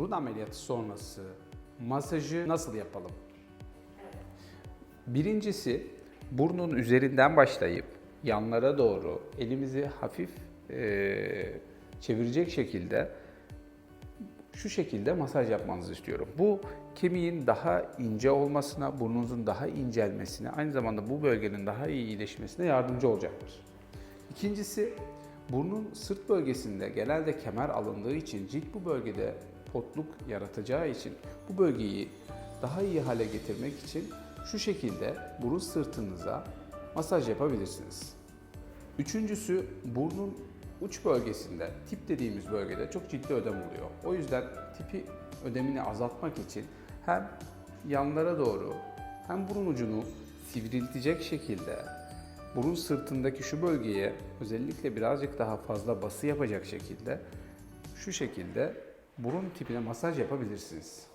burun ameliyatı sonrası masajı nasıl yapalım? Birincisi burnun üzerinden başlayıp yanlara doğru elimizi hafif eee, çevirecek şekilde şu şekilde masaj yapmanızı istiyorum. Bu kemiğin daha ince olmasına, burnunuzun daha incelmesine, aynı zamanda bu bölgenin daha iyi iyileşmesine yardımcı olacaktır. İkincisi, burnun sırt bölgesinde genelde kemer alındığı için cilt bu bölgede potluk yaratacağı için bu bölgeyi daha iyi hale getirmek için şu şekilde burun sırtınıza masaj yapabilirsiniz. Üçüncüsü burnun uç bölgesinde, tip dediğimiz bölgede çok ciddi ödem oluyor. O yüzden tipi ödemini azaltmak için hem yanlara doğru hem burun ucunu sivriltecek şekilde burun sırtındaki şu bölgeye özellikle birazcık daha fazla bası yapacak şekilde şu şekilde burun tipine masaj yapabilirsiniz.